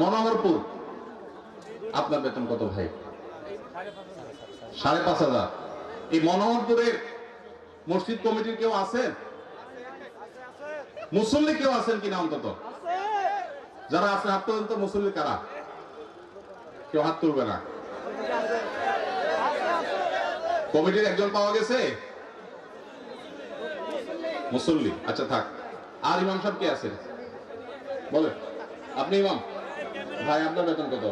মনোহরপুর আপনার বেতন কত ভাই? সাড়ে পাঁচ হাজার। এই মনোহরপুরের মসজিদ কমিটির কেউ আছেন? মুসল্লি কেউ আছেন কিনা অন্তত? যারা আছে, হাত তুলেন তো, মুসল্লি কারা? কেউ হাত তুলবে না। কমিটির একজন পাওয়া গেছে? মুসল্লি। আচ্ছা থাক। আর ইমাম সাহেব কে আছেন? বলেন। আপনি ইমাম? ভাই, আপনার বেতন কত?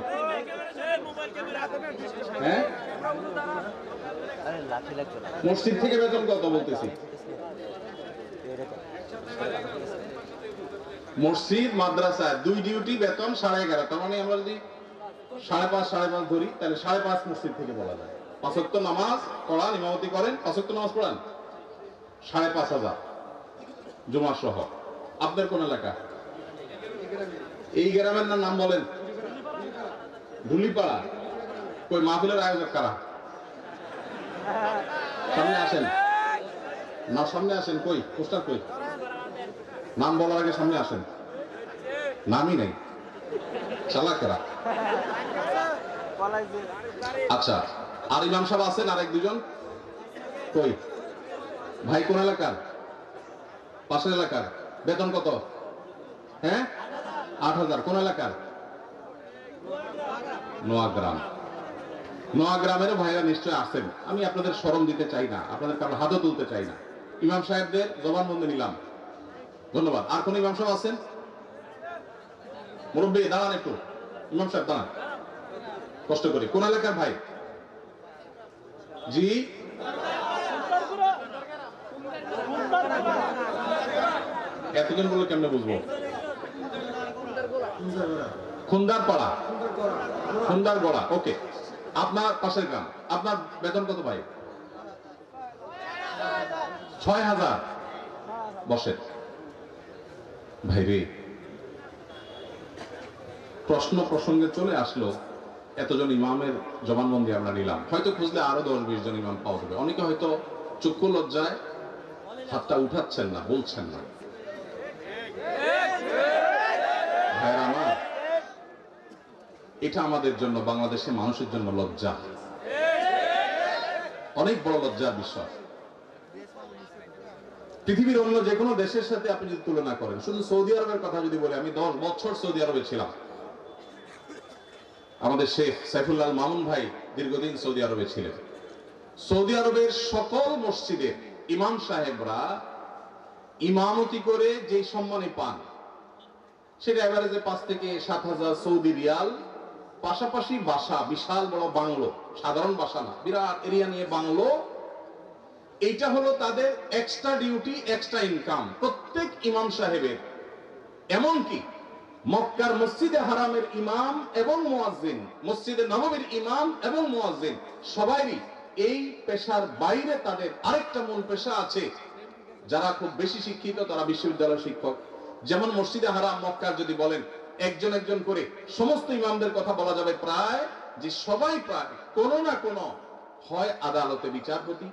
হ্যাঁ? মসজিদ থেকে বেতন কত বলতেছি? মসজিদ, মাদ্রাসা, দুই ডিউটি বেতন সাড়ে এগারো। তার মানে আমরা যদি সাড়ে পাঁচ সাড়ে পাঁচ ধরি, তাহলে সাড়ে পাঁচ মসজিদ থেকে বলা যায়। পাঁচক্ত নামাজ পড়ান, ইমামতি করেন পাঁচক্ত নামাজ পড়ান? সাড়ে পাঁচ হাজার। জমা সহ আপনার কোন এলাকা? এই গ্রামের নাম বলেন। ধুলিপাড়া। কই, মাহফিলের আয়োজক কারা? সামনে আসেন। না, সামনে আসেন, কই? পোস্টার কই? নাম বলার আগে সামনে আসেন। নামই নেই। চালাকেরা আচ্ছা আর ইমাম সাহেব আছেন আর এক দুজন? কই? ভাই কোন এলাকার? পাশের এলাকার। বেতন কত? হ্যাঁ? আট হাজার। কোন এলাকার? নোয়াগ্রাম। নোয়াগ্রামের ভাইরা নিশ্চয় আসেন আমি আপনাদের স্মরণ দিতে চাই না, আপনাদের কারও হাতও তুলতে চাই না। ইমাম সাহেবদের জবানবন্দি নিলাম। ধন্যবাদ। আর কোন ইমাম সাহেব আছেন? মুরব্বী, দাঁড়ান একটু। ইমাম সাহেব, দাঁড়ান। কষ্ট করি। কোন এলাকার ভাই? জি? এতজন বলে কেমনে বুঝব? খুন্দার পাড়া খুন্দার গড়া ওকে। আপনার পাশের গ্রাম। আপনার বেতন কত ভাই? ছয় হাজার। বসেন। ভাই রে, প্রশ্ন প্রসঙ্গে চলে আসলো, এতজন ইমামের জবানবন্দি আমরা নিলাম। হয়তো খুঁজলে আরও দশ বিশ জন ইমাম পাওয়া যাবে। অনেকে হয়তো চক্ষু লজ্জায় হাতটা উঠাচ্ছেন না, বলছেন না। ভাইরা আমার এটা আমাদের জন্য বাংলাদেশের মানুষের জন্য লজ্জা। অনেক বড় লজ্জার বিষয়। পৃথিবীর অন্য যে কোনো দেশের সাথে আপনি যদি তুলনা করেন, শুধু সৌদি আরবের কথা যদি বলি, আমি দশ বছর সৌদি আরবে ছিলাম। আমাদের শেখ সাইফুল্লাহ মামুন ভাই দীর্ঘদিন সৌদি আরবে ছিলেন। সৌদি আরবের সকল মসজিদে ইমাম সাহেবরা ইমামতি করে যে সম্মানে পান, সেটা এভারেজে পাঁচ থেকে সাত হাজার সৌদি রিয়াল পাশাপাশি বাসা বিশাল বড় বাংলো, সাধারণ বাসা না, বিরাট এরিয়া নিয়ে বাংলো। এইটা হলো তাদের এক্সট্রা ডিউটি এক্সট্রা ইনকাম প্রত্যেক ইমাম সাহেবের। এমনকি মক্কার মসজিদে হারামের ইমাম এবং মুয়াজ্জিন, মসজিদে নববীর ইমাম এবং মুয়াজ্জিন, সবাইরই এই পেশার বাইরে তাদের আরেকটা মূল পেশা আছে। যারা খুব বেশি শিক্ষিত, তারা বিশ্ববিদ্যালয় শিক্ষক। যেমন মসজিদে হারাম, মক্কার যদি বলেন একজন একজন করে সমস্ত ইমামদের কথা বলা যাবে প্রায় যে সবাই প্রায় কোনো না কোনো হয় আদালতে বিচারপতি।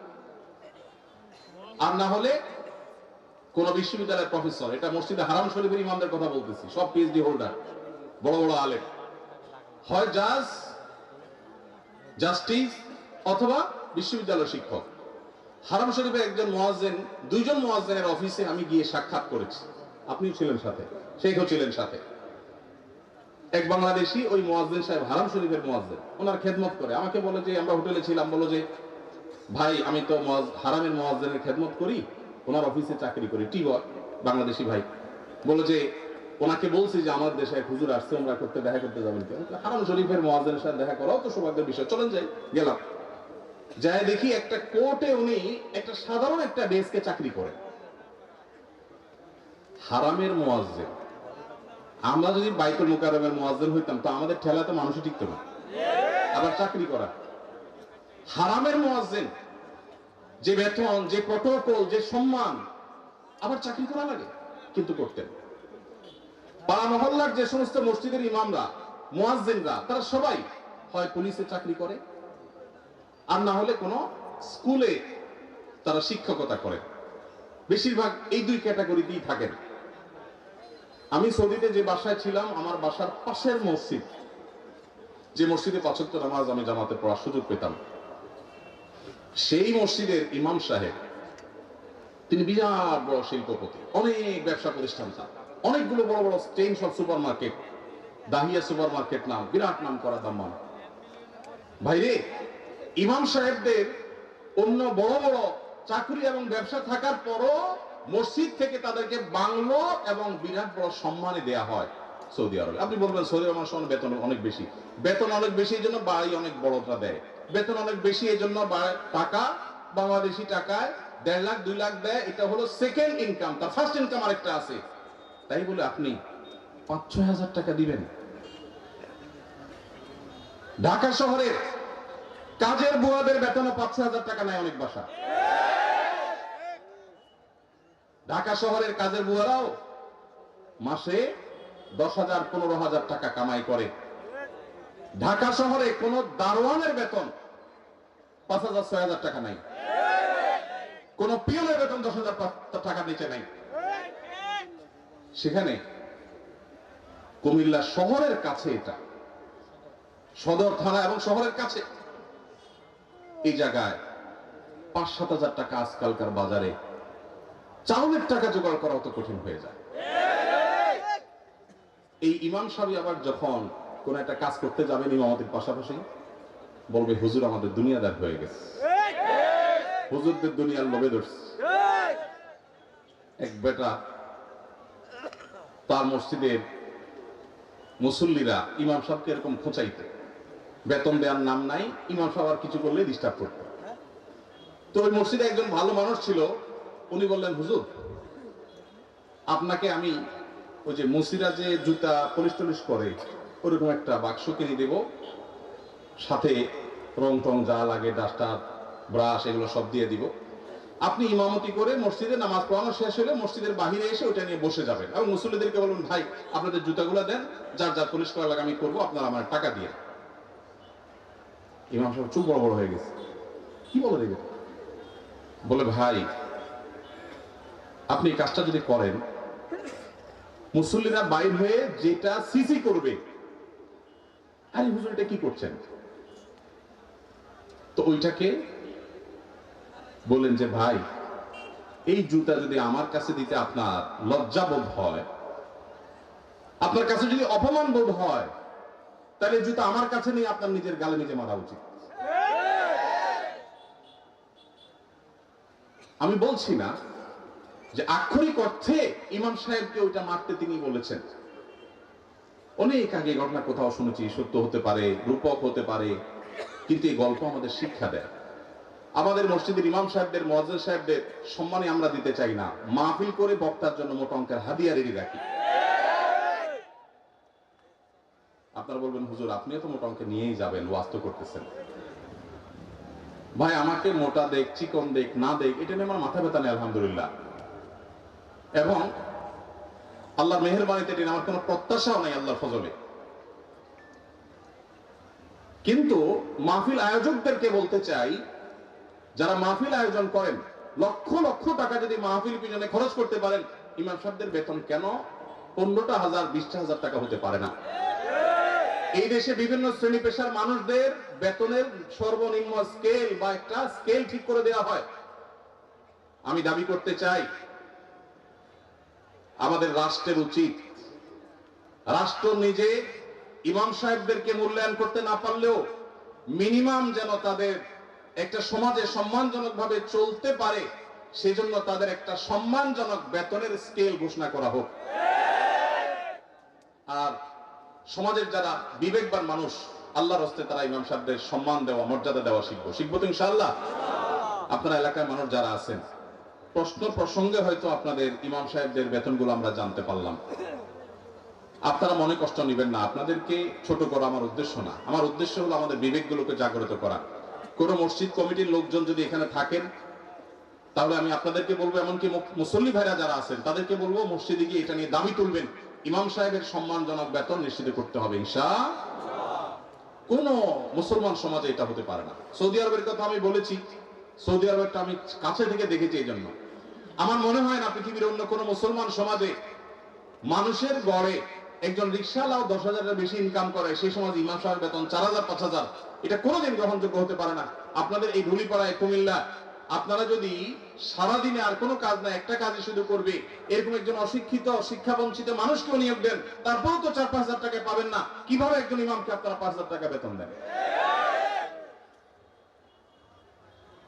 আর না হলে কোন বিশ্ববিদ্যালয়ের প্রফেসর, এটা মসজিদে হারাম শরীফের ইমামদের কথা বলতেছি, সব পিএইচডি হোল্ডার বড় বড় আলেম। হয় জাজ, জাস্টিস অথবা বিশ্ববিদ্যালয় শিক্ষক। হারাম শরীফের একজন মোয়াজ্জেন, দুইজন মোয়াজ্জেনের অফিসে আমি গিয়ে সাক্ষাৎ করেছি। আপনিও ছিলেন সাথে, শেখও ছিলেন সাথে। এক বাংলাদেশি ওই মোয়াজ্জেন সাহেব, হারাম শরীফের মোয়াজ্জেন, ওনার খেদমত করে। আমাকে বলে যে, আমরা হোটেলে ছিলাম। বলো যে, ভাই, আমি তো হারামের মোয়াজ্জেনের খেদমত করি, ওনার অফিসে চাকরি করি। টি বাংলাদেশি ভাই। বলে যে, ওনাকে বলছি যে, আমার দেশে এক হুজুর আসছে আমরা করতে, দেখা করতে যাবেন কেন? হারাম শরীফের মোয়াজ্জেনের সাথে দেখা করাও তো সৌভাগ্যের বিষয়। চলেন যাই, গেলাম। যাই দেখি একটা কোর্টে উনি একটা সাধারণ একটা ডেস্কে চাকরি করে হারামের মোয়াজ্জেন। আমরা যদি বাইতুল মুকাররমের মোয়াজ্জেন হইতাম, তো আমাদের ঠেলাতে মানুষই টিকতো না। আবার চাকরি করা। হারামের মোয়াজ্জেন, যে বেতন, যে প্রটোকল, যে সম্মান, আবার চাকরি করা লাগে, কিন্তু করতেন। পাড়া মহল্লার যে সমস্ত মসজিদের ইমামরা, মোয়াজ্জিনরা, তারা সবাই হয় পুলিশে চাকরি করে, আর না হলে কোনো স্কুলে তারা শিক্ষকতা করে। বেশিরভাগ এই দুই ক্যাটাগরিতেই থাকেন। আমি সৌদিতে যে বাসায় ছিলাম, আমার বাসার পাশের মসজিদ, যে মসজিদে পাঁচক্ত নামাজ আমি জামাতে পড়ার সুযোগ পেতাম, সেই মসজিদের ইমাম সাহেব, তিনি বিরাট বড় শিল্পপতি, অনেক ব্যবসা প্রতিষ্ঠান তার, অনেকগুলো বড় বড় চেইন সব super market Dahiya super market নাম, বিরাট নাম করা দাম্মান ভাইরে, ইমাম সাহেবদের অন্য বড় বড় চাকরি এবং ব্যবসা থাকার পরও মসজিদ থেকে তাদেরকে বাংলো এবং বিরাট বড় সম্মানে দেয়া হয় সৌদি আরবে। আপনি বলবেন, সৌদি আরব সমান বেতন অনেক বেশি। বেতন অনেক বেশি এই জন্য বাড়ি অনেক বড়টা দেয়। বেতন অনেক বেশি এই জন্য টাকা, বাংলাদেশি টাকায় দেড় লাখ, দুই লাখ দেয়। এটা হলো সেকেন্ড ইনকাম তার ফার্স্ট ইনকাম আরেকটা আছে। তাই বলে আপনি পাঁচ ছয় হাজার টাকা দিবেন। ঢাকা শহরের কাজের বুয়াদের বেতনে পাঁচ হাজার টাকা নেয় অনেক বাসা। ঢাকা শহরের কাজের বুয়ারাও মাসে দশ হাজার, পনেরো হাজার টাকা কামাই করে। ঢাকা শহরে কোন দারোয়ানের বেতন পাঁচ হাজার, ছয় হাজার টাকা নাই। কোন পিওনের বেতন দশ হাজার টাকা নিচে নাই। সেখানে কুমিল্লা শহরের কাছে এটা, সদর থানা এবং শহরের কাছে। এই জায়গায় পাঁচ, সাত হাজার টাকা আজকালকার বাজারে চাউলের টাকা জোগাড় করা অত কঠিন হয়ে যায়। এই ইমাম সাহেব আবার যখন কোন একটা কাজ করতে যাবেন ইমামতির পাশাপাশি, বলবে, হুজুর, আমাদের দুনিয়াদার হয়ে গেছে। হুজুরদের দুনিয়ার লোভে ধরছে। এক বেটা তার মসজিদের মুসল্লিরা ইমাম সাহেবকে এরকম খোঁচাইতে, বেতন দেওয়ার নাম নাই, ইমাম সাহেব আর কিছু করলে ডিস্টার্ব করতো। তো ওই মসজিদে একজন ভালো মানুষ ছিল উনি বললেন, হুজুর, আপনাকে আমি ওই যে মুসিরা যে জুতা পলিশ টলিশ করে, ওরকম একটা বাক্স কিনে দেব। সাথে রং টং যা লাগে, ডাস্টার, ব্রাশ এগুলো সব দিয়ে দিব। আপনি ইমামতি করে মসজিদে নামাজ পড়ানো শেষ হলে মসজিদের বাহিরে এসে ওটা নিয়ে বসে যাবেন। এবং মুসল্লিদেরকে বলবেন ভাই, আপনাদের জুতাগুলো দেন, যার যার পলিশ করা লাগে আমি করব, আপনারা আমার টাকা দিয়ে ইমাম সাহেব চুপ বড় বড় হয়ে গেছে। কি বলে দেবে বলে, ভাই আপনি এই কাজটা যদি করেন, মুসল্লিরা বাইর হয়ে যেটা সিসি করবে, আরে হুজুর কি করছেন? তো ওইটাকে বলেন যে, ভাই, এই জুতা যদি আমার কাছে দিতে আপনার লজ্জা বোধ হয়, আপনার কাছে যদি অপমান বোধ হয়, তাহলে জুতা আমার কাছে নেই আপনার নিজের গালে নিজে মারা উচিত। আমি বলছি না যে আক্ষরিক অর্থে ইমাম সাহেবকে ওইটা মারতে তিনি বলেছেন। অনেক আগে ঘটনা কোথাও শুনেছি, সত্য হতে পারে, রূপক হতে পারে, কিন্তু এই গল্প আমাদের শিক্ষা দেয়। আমাদের মসজিদের ইমাম সাহেবদের মহাজ সাহেবদের সম্মানে আমরা দিতে চাই না। মাহফিল করে বক্তার জন্য মোটা অঙ্কের হাদিয়া রেডি রাখি। আপনারা বলবেন, হুজুর, আপনিও তো মোটা অঙ্কে নিয়েই যাবেন ওয়াস্ত করতেছেন। ভাই, আমাকে মোটা দেখ, চিকন দেখ, না দেখ, এটা নিয়ে আমার মাথা ব্যথা নেই, আলহামদুলিল্লাহ। এবং আল্লাহর মেহরবানিতে এটা আমার কোনো প্রত্যাশাও নাই আল্লাহর ফজলে। কিন্তু মাহফিল আয়োজকদেরকে বলতে চাই, যারা মাহফিল আয়োজন করেন, লক্ষ লক্ষ টাকা যদি মাহফিল পিছনে খরচ করতে পারেন, ইমাম সাহেবদের বেতন কেন? পনেরোটা হাজার, বিশটা হাজার টাকা হতে পারে না। এই দেশে বিভিন্ন শ্রেণি পেশার মানুষদের বেতনের সর্বনিম্ন স্কেল বা একটা স্কেল ঠিক করে দেওয়া হয়। আমি দাবি করতে চাই আমাদের রাষ্ট্রের উচিত। রাষ্ট্র নিজে ইমাম সাহেবদেরকে মূল্যায়ন করতে না পারলেও মিনিমাম যেন তাদের একটা সমাজে সম্মানজনক ভাবে চলতে পারে, সেজন্য তাদের একটা সম্মানজনক বেতনের স্কেল ঘোষণা করা হোক। আর সমাজের যারা বিবেকবান মানুষ, আল্লাহর হস্তে তারা ইমাম সাহেবদের সম্মান দেওয়া, মর্যাদা দেওয়া শিখব। শিখব তো ইনশাআল্লাহ। আপনার এলাকার মানুষ যারা আছেন প্রশ্ন প্রসঙ্গে হয়তো আপনাদের ইমাম সাহেবদের বেতনগুলো আমরা জানতে পারলাম। আপনারা মনে কষ্ট নেবেন না, আপনাদেরকে ছোট করা আমার উদ্দেশ্য না। আমার উদ্দেশ্য হলো আমাদের বিবেকগুলোকে জাগ্রত করা। কোন মসজিদ কমিটির লোকজন যদি এখানে থাকেন, তাহলে আমি আপনাদেরকে বলব, এমনকি মুসল্লি ভাইরা যারা আছেন, তাদেরকে বলব মসজিদে গিয়ে এটা নিয়ে দাবি তুলবেন, ইমাম সাহেবের সম্মানজনক বেতন নিশ্চিত করতে হবে ইনশা কোন মুসলমান সমাজে এটা হতে পারে না। সৌদি আরবের কথা আমি বলেছি, সৌদি আরবেরটা আমি কাছে থেকে দেখেছি এই জন্য আমার মনে হয় না পৃথিবীর অন্য কোন মুসলমান সমাজে মানুষের গড়ে একজন রিক্সাওয়ালাও দশ হাজারের বেশি ইনকাম করে সেই সময় ইমাম সাহেব বেতন চার হাজার, পাঁচ হাজার। এটা কোনোদিন গ্রহণযোগ্য হতে পারে না। আপনাদের এই ধুলিপাড়ায় কুমিল্লা, আপনারা যদি সারাদিনে আর কোনো কাজ না একটা কাজই শুধু করবে, এরকম একজন অশিক্ষিত শিক্ষা বঞ্চিত মানুষকেও নিয়োগ দেন, তারপরেও তো চার, পাঁচ হাজার টাকা পাবেন না। কীভাবে একজন ইমামকে আপনারা পাঁচ হাজার টাকা বেতন দেন?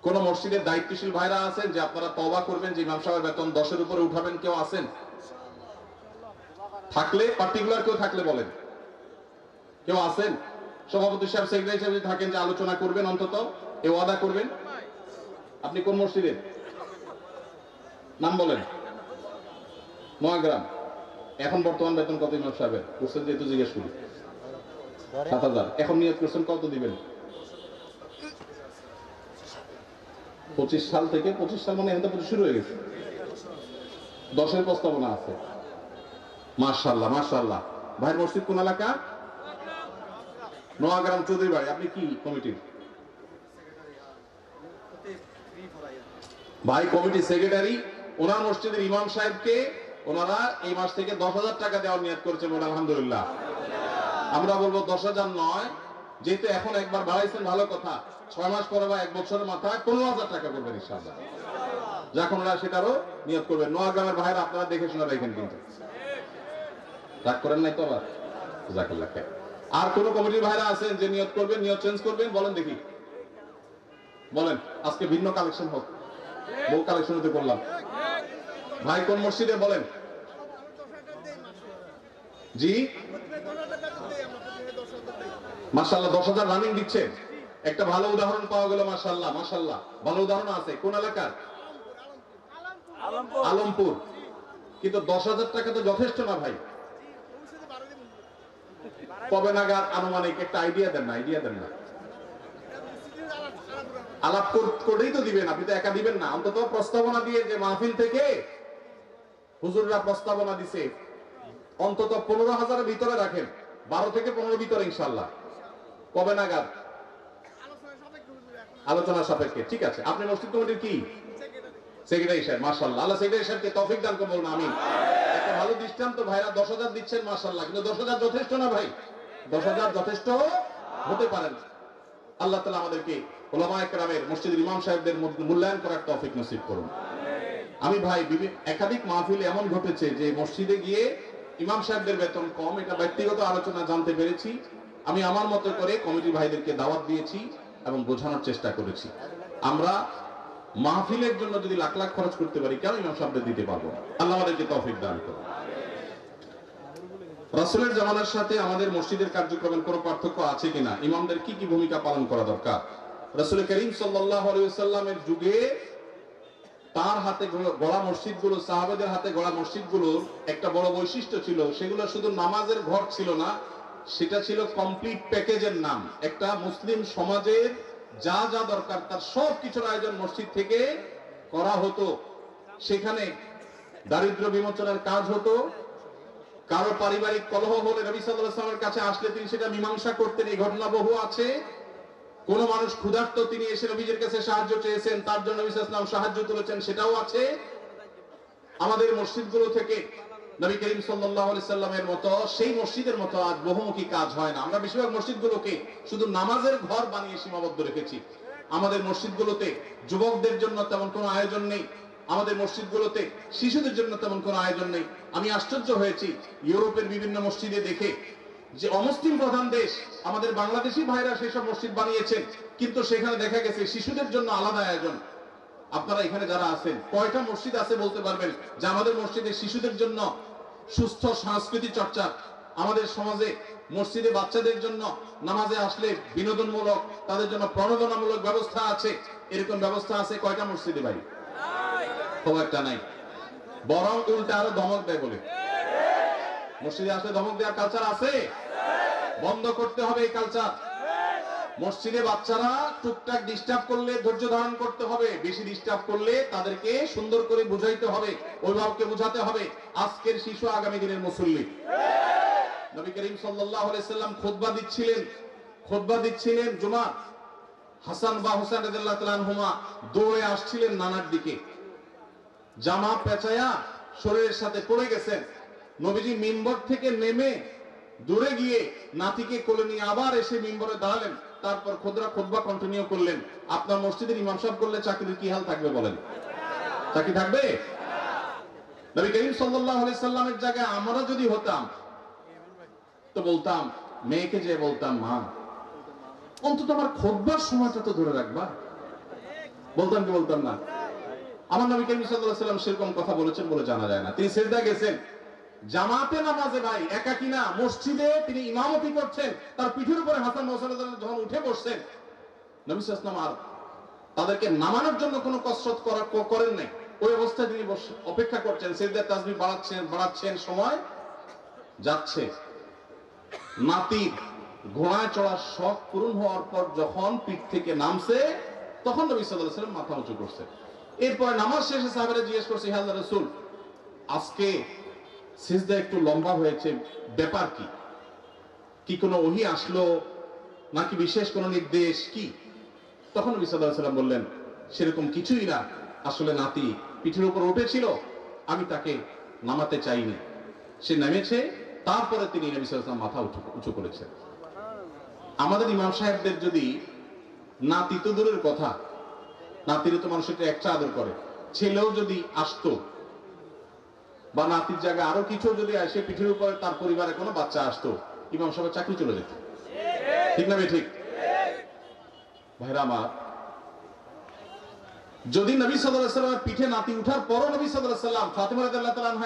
কোন মসজিদের দায়িত্বশীল ভাইরা আছেন যে আপনারা তবা করবেন, যে ইমাম সাহেবের বেতন দশের উপরে উঠাবেন, কেউ আছেন? থাকলে পার্টিকুলার কেউ থাকলে বলেন। কেউ আছেন? সভাপতি সাহেব, সেক্রেটারি সাহেব থাকেন যে আলোচনা করবেন অন্তত, এ ওয়াদা করবেন? আপনি কোন মসজিদের নাম বলেন। নয়াগ্রাম। এখন বর্তমান বেতন কত ইমাম সাহেবের? কোর্সের যেহেতু জিজ্ঞেস করি। সাত হাজার। এখন নিয়োগ করছেন কত দিবেন? পঁচিশ সাল থেকে, পঁচিশ সাল মানে এখন শুরু হয়ে গেছে। দশের প্রস্তাবনা আছে। মার্শাল্লাহ মার্শাল্লাহ ভাইয়ের মসজিদ কোন এলাকা? নোয়াগ্রাম চৌধুরী বাড়ি। আপনি কি কমিটির ভাই, কমিটি সেক্রেটারি। ওনার মসজিদের ইমাম সাহেবকে ওনারা এই মাস থেকে দশ হাজার টাকা দেওয়ার নিয়াদ করেছেন আলহামদুলিল্লাহ। আমরা বলব দশ হাজার নয় যেহেতু এখন একবার বাড়াইছেন, ভালো কথা। ছয় মাস পরে বা এক বছরের মাথায় পনেরো হাজার টাকা করবেন যখন ওরা সেটারও নিয়োগ করবেন। নোয়াগ্রামের ভাইরা আপনারা দেখে শুনে রাখেন কিন্তু। রাগ করেন নাই তো আবার। আর কোন কমিটির ভাইরা আছেন যে নিয়োগ করবেন নিয়োগ চেঞ্জ করবেন? বলেন দেখি। বলেন, আজকে ভিন্ন কালেকশন হোক। বহু কালেকশন হতে করলাম ভাই কোন মসজিদে? বলেন। জি? মাসাল্লাহ দশ হাজার রানিং দিচ্ছে। একটা ভালো উদাহরণ পাওয়া গেল মাসাল্লাহ মাসাল্লাহ ভালো উদাহরণ আছে কোন এলাকার? আলমপুর। কিন্তু দশ হাজার টাকা তো যথেষ্ট না ভাই। কবে নাগাদ আনুমানিক একটা আইডিয়া দেন না আইডিয়া দেন না। আলাপ করেই তো দিবেন আপনি তো একা দিবেন না। অন্তত প্রস্তাবনা দিয়ে যে মাহফিল থেকে হুজুররা প্রস্তাবনা দিছে। অন্তত পনেরো হাজারের ভিতরে রাখেন বারো থেকে পনেরো ভিতরে ইনশাল্লাহ কবে নাগাদ? আলোচনা সাপেক্ষে ঠিক আছে। আপনি মসজিদ কমিটির কি? সেক্রেটারি সাহেব মার্শাল্লাহ আল্লাহ সেক্রেটারি সাহেবকে তৌফিক দান করব না আমি একটা ভালো দৃষ্টান্ত ভাইরা দশ হাজার দিচ্ছেন মার্শাল্লাহ কিন্তু দশ হাজার যথেষ্ট না ভাই? দশ হাজার যথেষ্ট হতে পারেন আল্লাহ তালা আমাদেরকে ওলামা একরামের মসজিদের ইমাম সাহেবদের মূল্যায়ন করার তৌফিক নসিব করুন। আমি ভাই একাধিক মাহফিল এমন ঘটেছে যে মসজিদে গিয়ে ইমাম সাহেবদের বেতন কম। এটা ব্যক্তিগত আলোচনা জানতে পেরেছি। আমি আমার মতো করে কমিটি ভাইদেরকে দাওয়াত দিয়েছি এবং বোঝানোর চেষ্টা করেছি। আমরা মাহফিলের জন্য যদি লাখ লাখ খরচ করতে পারি, কেন ইমাম সাহেবদের দিতে পারব? আল্লাহ আমাদেরকে তৌফিক দান করুন। রাসূলের জামানার সাথে আমাদের মসজিদের কার্যক্রমের কোনো পার্থক্য আছে কিনা? ইমামদের কি কি ভূমিকা পালন করা দরকার? রাসূল করিম ওয়াসাল্লামের যুগে তার হাতে গড়া মসজিদগুলো, সাহাবেদের হাতে গড়া মসজিদ মসজিদগুলোর একটা বড় বৈশিষ্ট্য ছিল, সেগুলো শুধু নামাজের ঘর ছিল না সেটা ছিল কমপ্লিট প্যাকেজের নাম। একটা মুসলিম সমাজের যা যা দরকার তার সব কিছুর আয়োজন মসজিদ থেকে করা হতো। সেখানে দারিদ্র বিমোচনের কাজ হতো। কারও পারিবারিক কলহ হলে আলাইহি ওয়াসাল্লামের কাছে আসলে তিনি সেটা মীমাংসা করতেন, এই ঘটনা বহু আছে। কোন মানুষ ক্ষুধার্ত, তিনি এসে নবীজের কাছে সাহায্য চেয়েছেন, তার জন্য নবী সাহায্য তুলেছেন, সেটাও আছে। আমাদের মসজিদগুলো থেকে নবী করিম সাল্লামের মতো সেই মসজিদের মতো আজ বহুমুখী কাজ হয় না। আমরা বেশিরভাগ মসজিদগুলোকে শুধু নামাজের ঘর বানিয়ে সীমাবদ্ধ রেখেছি। আমাদের মসজিদগুলোতে যুবকদের জন্য তেমন কোনো আয়োজন নেই। আমাদের মসজিদগুলোতে শিশুদের জন্য তেমন কোনো আয়োজন নেই। আমি আশ্চর্য হয়েছি ইউরোপের বিভিন্ন মসজিদে দেখে যে অমুসলিম প্রধান দেশ আমাদের বাংলাদেশি ভাইরা সেসব মসজিদ বানিয়েছেন, কিন্তু সেখানে দেখা গেছে শিশুদের জন্য আলাদা আয়োজন। আপনারা এখানে যারা আছেন, কয়টা মসজিদ আছে বলতে পারবেন? যে আমাদের মসজিদে শিশুদের জন্য সুস্থ সংস্কৃতি চর্চা, আমাদের সমাজে মসজিদে বাচ্চাদের জন্য নামাজে আসলে বিনোদনমূলক, তাদের জন্য প্রণোদনামূলক ব্যবস্থা আছে। এরকম ব্যবস্থা আছে কয়টা মসজিদে ভাই? খুব একটা নাই। বরং উল্টা আরও ধমক দেয় বলে। মসজিদে আসলে ধমক দেওয়ার কালচার আছে? বন্ধ করতে হবে এই কালচার মসজিদে বাচ্চারা টুকটাক ডিস্টার্ব করলে, ধৈর্য ধারণ করতে হবে। বেশি ডিস্টার্ব করলে তাদেরকে সুন্দর করে বুঝাইতে হবে, অভিভাবককে বুঝাতে হবে, আজকের শিশু আগামী দিনের মুসল্লি। নবী করিম সাল্লাম খুতবা দিচ্ছিলেন খুতবা দিচ্ছিলেন জুমা। হাসান বা হোসেন রাদিয়াল্লাহু তাআলা দৌড়ে আসছিলেন নানার দিকে। জামা পেঁচায়া শরীরের সাথে পড়ে গেছেন। নবীজি মিম্বর থেকে নেমে দূরে গিয়ে নাতিকে কোলে নিয়ে আবার এসে মিম্বরে দাঁড়ালেন। তারপর খুদরা খুদবা কন্টিনিউ করলেন। আপনার মসজিদের ইমাম সাহেব করলে চাকরির কি হাল থাকবে বলেন? চাকরি থাকবে? নবী করিম সাল্লাল্লাহু আলাইহি সাল্লামের জায়গায় আমরা যদি হতাম, তো বলতাম, মেয়েকে যে বলতাম, মা, অন্তত আমার খোদবার সময়টা তো ধরে রাখবা। বলতাম কি বলতাম না? আমার নবী করিম সাল্লাল্লাহু আলাইহি সাল্লাম সেরকম কথা বলেছেন বলে জানা যায় না। তিনি সেজদা গেছেন। জামাতে নামাজে ভাই একা কিনা মসজিদে তিনি ইমামতি করছেন, তার পিঠের উপরে হাসান হোসেন যখন উঠে বসছেন, নবী সাল্লাল্লাহু আর তাদেরকে নামানোর জন্য কোনো কসরত করা করেন নাই। ওই অবস্থায় তিনি অপেক্ষা করছেন সেজদার তাসবিহ বাড়াচ্ছেন বাড়াচ্ছেন, সময় যাচ্ছে। নাতির ঘোড়ায় চড়ার শখ পূরণ হওয়ার পর যখন পিঠ থেকে নামছে, তখন নবী আলাইহি সাল্লাম মাথা উঁচু করছে এরপর নামাজ শেষে সাহাবারা জিজ্ঞেস করছে হে রাসূল, আজকে সিজদা একটু লম্বা হয়েছে। ব্যাপার কি? কি কোনো ওহি আসলো? নাকি বিশেষ কোনো নির্দেশ? কি? তখন নবী আলাইহি সাল্লাম বললেন, সেরকম কিছুই না। আসলে নাতি পিঠের উপর উঠেছিল। আমি তাকে নামাতে চাইনি। সে নেমেছে। তারপরে তিনি নবী সাল্লাম মাথা উঁচু করেছেন। আমাদের ইমাম সাহেবদের যদি নাতি তো দূরের কথা, নাতিরে তো মানুষ একটা আদর করে। ছেলেও যদি আসতো বা নাতির জায়গায় আরও কিছু যদি আসে, পিঠের উপরে তার পরিবারে কোনো বাচ্চা আসতো, ইমাম সাহেবের চাকরি চলে যেত। ঠিক না ঠিক ভাইরা আমার, যদি নবী সাল্লামের পিঠে নাতি উঠার পরও নবী সাল্লাম ফাতিমা রাদিয়াল্লাহু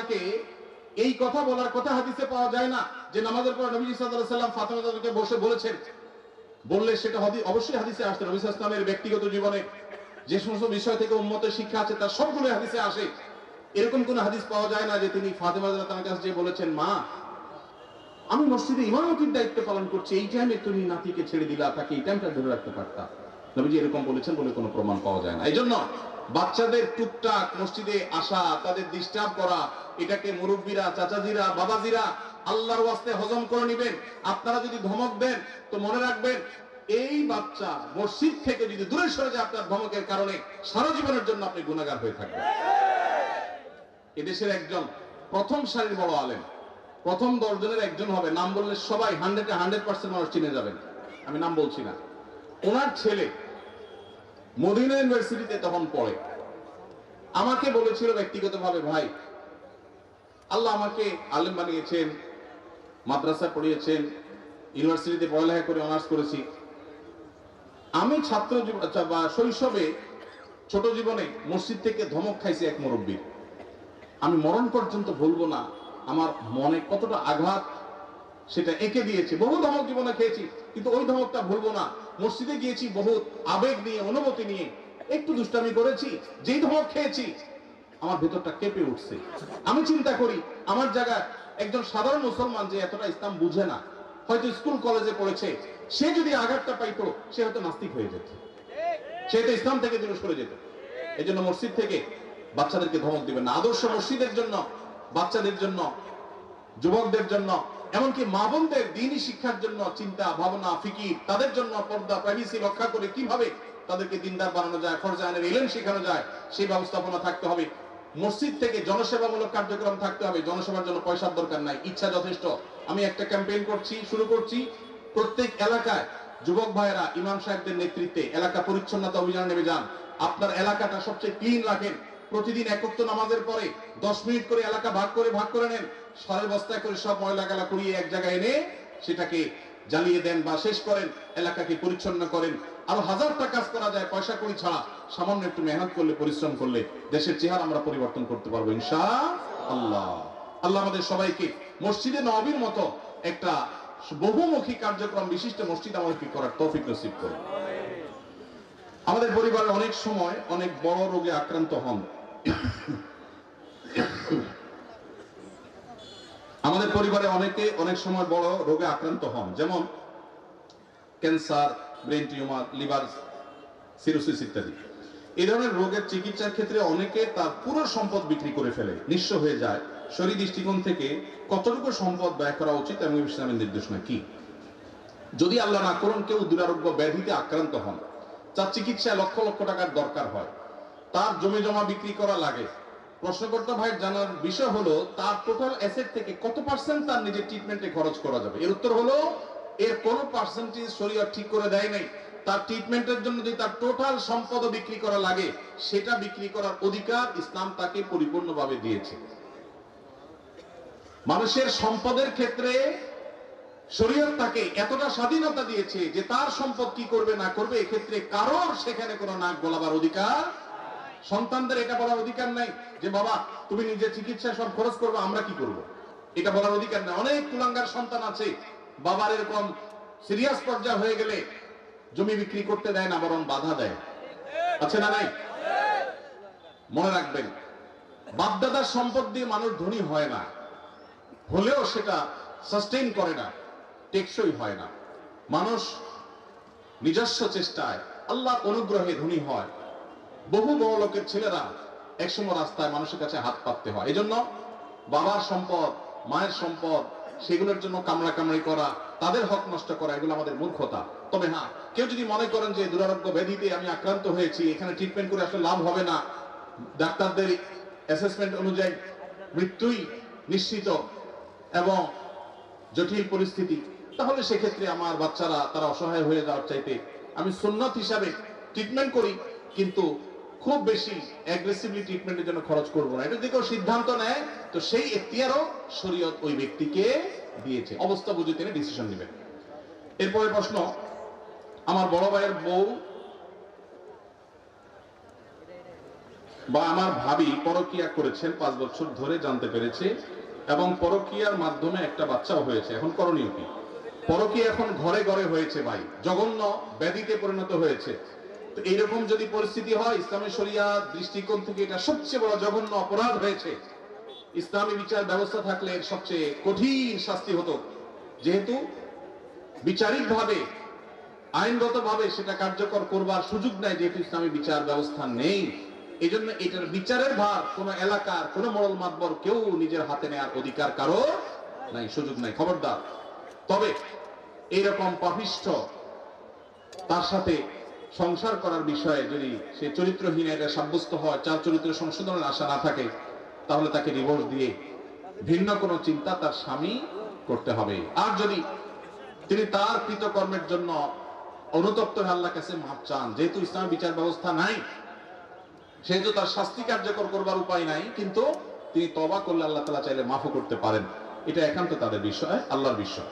এই কথা বলার কথা হাদিসে পাওয়া যায় না যে নামাজের পর নবী সাল্লাম ফাতিমা রাদিয়াল্লাহু বসে বলেছেন। বললে সেটা হাদিস অবশ্যই হাদিসে আসছে নবী সাল্লামের ব্যক্তিগত জীবনে যে সমস্ত বিষয় থেকে উম্মতের শিক্ষা আছে, তার সবগুলো হাদিসে আসে। এরকম কোন হাদিস পাওয়া যায় না যে তিনি ফাতিমা কাছে যে বলেছেন, মা, আমি মসজিদে ইমামতির দায়িত্ব পালন করছি, এই টাইমে তুমি নাতিকে ছেড়ে দিলা তাকে এই টাইমটা ধরে রাখতে পারতা নবীজি এরকম বলেছেন বলে কোনো প্রমাণ পাওয়া যায় না। এই জন্য বাচ্চাদের টুকটাক মসজিদে আসা, তাদের ডিস্টার্ব করা, এটাকে মুরব্বীরা, চাচাজিরা, বাবাজিরা আল্লাহর ওয়াস্তে হজম করে নেবেন। আপনারা যদি ধমক দেন, তো মনে রাখবেন এই বাচ্চা মসজিদ থেকে যদি দূরে সরে যায়, আপনার ধমকের কারণে সারা জীবনের জন্য আপনি গুণাগার হয়ে থাকবেন। এদেশের একজন প্রথম সারির বড় আলেম। প্রথম দশজনের একজন হবে। নাম বললে সবাই হান্ড্রেডে হান্ড্রেড পার্সেন্ট মানুষ চিনে যাবেন। আমি নাম বলছি না। ওনার ছেলে মদিনা ইউনিভার্সিটিতে তখন পড়ে। আমাকে বলেছিল ব্যক্তিগতভাবে ভাই আল্লাহ আমাকে আলেম বানিয়েছেন মাদ্রাসা পড়িয়েছেন ইউনিভার্সিটিতে পড়ালেখা করে অনার্স করেছি। আমি ছাত্র আচ্ছা, বা শৈশবে ছোট জীবনে মসজিদ থেকে ধমক খাইছি এক মুরব্বীর আমি মরণ পর্যন্ত ভুলবো না। আমার মনে কতটা আঘাত, সেটা এঁকে দিয়েছে। বহু ধমক জীবনে খেয়েছি, কিন্তু ওই ধমকটা ভুলবো না। মসজিদে গিয়েছি, বহুত আবেগ নিয়ে, অনুভূতি নিয়ে। একটু দুষ্টামি করেছি, যেই ধমক খেয়েছি, আমার ভেতরটা কেঁপে উঠছে। আমি চিন্তা করি, আমার জায়গায় একজন সাধারণ মুসলমান যে এতটা ইসলাম বুঝে না, হয়তো স্কুল কলেজে পড়েছে, সে যদি আঘাতটা পাইতো, সে হয়তো নাস্তিক হয়ে যেত। সে তো ইসলাম থেকে দূরে সরে যেত। এই জন্য মসজিদ থেকে বাচ্চাদেরকে ধমক দিবেন না। আদর্শ মসজিদের জন্য, বাচ্চাদের জন্য, যুবকদের জন্য, এমনকি মা বোনদের দিনই শিক্ষার জন্য চিন্তা, ভাবনা, ফিকির, তাদের জন্য পর্দা প্রাইভেসি রক্ষা করে কীভাবে তাদেরকে দিনদার বানানো যায় ফরজানের এলেন শেখানো যায়, সেই ব্যবস্থাপনা থাকতে হবে। মসজিদ থেকে জনসেবামূলক কার্যক্রম থাকতে হবে, জনসেবার জন্য পয়সার দরকার নাই, ইচ্ছা যথেষ্ট। আমি একটা ক্যাম্পেইন করছি, শুরু করছি। প্রত্যেক এলাকায় যুবক ভাইয়েরা, ইমাম সাহেবদের নেতৃত্বে এলাকা পরিচ্ছন্নতা অভিযান নেমে যান। আপনার এলাকাটা সবচেয়ে ক্লিন রাখেন। প্রতিদিন একত্র নামাজের পরে দশ মিনিট করে এলাকা ভাগ করে ভাগ করে নেন। সারের বস্তায় করে সব ময়লা গালা কুড়িয়ে এক জায়গায় এনে সেটাকে জ্বালিয়ে দেন বা শেষ করেন, এলাকাকে পরিচ্ছন্ন করেন। আরও হাজারটা কাজ করা যায় পয়সা করি ছাড়া। সামান্য একটু মেহনত করলে, পরিশ্রম করলে দেশের চেহারা আমরা পরিবর্তন করতে পারব ইনশা আল্লাহ আল্লাহ আমাদের সবাইকে মসজিদে নবীর মতো একটা বহুমুখী কার্যক্রম, বিশিষ্ট মসজিদ আমাদেরকে করার তৌফিক নসিব করুন। আমাদের পরিবারে অনেক সময় অনেক বড় রোগে আক্রান্ত হন। আমাদের পরিবারে অনেকে অনেক সময় বড় রোগে আক্রান্ত হন। যেমন cancer, brain tumour, liver cirrhosis ইত্যাদি। এই ধরনের রোগের চিকিৎসার ক্ষেত্রে অনেকে তার পুরো সম্পদ বিক্রি করে ফেলে, নিঃস্ব হয়ে যায়। শরীর দৃষ্টিকোণ থেকে কতটুকু সম্পদ ব্যয় করা উচিত এবং ইসলামের নির্দেশনা কি? যদি আল্লাহ না করুন, কেউ দুরারোগ্য ব্যাধিতে আক্রান্ত হন। তার চিকিৎসায় লক্ষ লক্ষ টাকার দরকার হয়। তার জমি জমা বিক্রি করা লাগে। প্রশ্নকর্তা ভাই, জানার বিষয় হলো, তার টোটাল অ্যাসেট থেকে কত পার্সেন্ট তার নিজের ট্রিটমেন্টে খরচ করা যাবে? এর উত্তর হলো, এর কোনো পার্সেন্টেজ শরীয়ত ঠিক করে দেয় নাই। তার ট্রিটমেন্টের জন্য যদি তার টোটাল সম্পদ বিক্রি করা লাগে, সেটা বিক্রি করার অধিকার ইসলাম তাকে পরিপূর্ণভাবে দিয়েছে। মানুষের সম্পদের ক্ষেত্রে শরীয়ত তাকে এতটা স্বাধীনতা দিয়েছে যে তার সম্পদ কি করবে, না করবে, এক্ষেত্রে কারোর সেখানে কোনো নাক গলাবার অধিকার সন্তানদের এটা বলার অধিকার নাই যে, বাবা, তুমি নিজের চিকিৎসা সব খরচ করবে, আমরা কি করব? এটা বলার অধিকার নাই। অনেক কুলাঙ্গার সন্তান আছে, বাবার এরকম সিরিয়াস পর্যায়ে হয়ে গেলে জমি বিক্রি করতে দেয় না, বরং বাধা দেয়। আছে না নাই? মনে রাখবেন, বাপদাদার সম্পদ দিয়ে মানুষ ধনী হয় না, হলেও সেটা সাস্টেইন করে না, টেকসই হয় না। মানুষ নিজস্ব চেষ্টায় আল্লাহ অনুগ্রহে ধনী হয়। বহু বড় লোকের ছেলেরা একসময় রাস্তায় মানুষের কাছে হাত পাততে হয়। এজন্য বাবার সম্পদ, মায়ের সম্পদ, সেগুলোর জন্য কামড়া কামড়ি করা, তাদের হক নষ্ট করা, এগুলো আমাদের মূর্খতা। তবে হ্যাঁ কেউ যদি মনে করেন যে দুরারোগ্য ব্যাধিতে আমি আক্রান্ত হয়েছি, এখানে ট্রিটমেন্ট করে আসলে লাভ হবে না, ডাক্তারদের অ্যাসেসমেন্ট অনুযায়ী মৃত্যুই নিশ্চিত এবং জটিল পরিস্থিতি, তাহলে সেক্ষেত্রে আমার বাচ্চারা তারা অসহায় হয়ে যাওয়ার চাইতে আমি সুন্নত হিসাবে ট্রিটমেন্ট করি, কিন্তু খুব বেশি অ্যাগ্রেসিভলি ট্রিটমেন্টের জন্য খরচ করব না। এটা যদি কেউ সিদ্ধান্ত নেয়, তো সেই এখতিয়ারও শরীয়ত ওই ব্যক্তিকে দিয়েছে। অবস্থা বুঝে তিনি ডিসিশন নেবেন। এরপরে প্রশ্ন, আমার বড় ভাইয়ের বউ বা আমার ভাবি পরকিয়া করেছেন পাঁচ বছর ধরে জানতে পেরেছে এবং পরকিয়ার মাধ্যমে একটা বাচ্চাও হয়েছে। এখন করণীয় কি? পরকিয়া এখন ঘরে ঘরে হয়েছে ভাই। জঘন্য ব্যাধিতে পরিণত হয়েছে। তো এইরকম যদি পরিস্থিতি হয়, ইসলামী শরিয়া দৃষ্টিকোণ থেকে এটা সবচেয়ে বড় জঘন্য অপরাধ হয়েছে। ইসলামী বিচার ব্যবস্থা থাকলে সবচেয়ে কঠিন শাস্তি হতো। যেহেতু বিচারিক ভাবে আইনগত ভাবে সেটা কার্যকর করবার সুযোগ নাই, যেহেতু ইসলামী বিচার ব্যবস্থা নেই। এই জন্য এটার বিচারের ভার কোন এলাকার, কোন মরল মাতবর কেউ নিজের হাতে নেওয়ার অধিকার কারও নাই, সুযোগ নাই। খবরদার। তবে এইরকম পাপিষ্ঠ, তার সাথে সংসার করার বিষয়ে যদি সে চরিত্রহীন এটা সাব্যস্ত হয়, চার চরিত্র সংশোধনের আশা না থাকে, তাহলে তাকে ডিভোর্স দিয়ে ভিন্ন কোনো চিন্তা তার স্বামী করতে হবে। আর যদি তিনি তার কৃতকর্মের জন্য অনুতপ্ত আল্লাহ কাছে মাপ চান, যেহেতু ইসলাম বিচার ব্যবস্থা নাই, সেহেতু তার শাস্তি কার্যকর করবার উপায় নাই, কিন্তু তিনি তবা করলে আল্লাহ তালা চাইলে মাফও করতে পারেন। এটা একান্ত তাদের বিষয়, আল্লাহর বিষয়।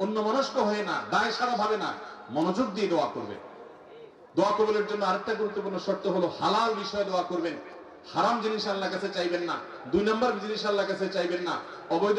অন্য মনস্ক হয়ে না, দায় সারা ভাবে না, মনোযোগ দিয়ে দোয়া করবে দোয়া কবলের জন্য আরেকটা গুরুত্বপূর্ণ শর্ত হলো, হালাল বিষয়ে দোয়া করবেন। হারাম জিনিস আল্লাহ কাছে চাইবেন না। দুই নম্বর জিনিস আল্লাহ কাছে চাইবেন না। অবৈধ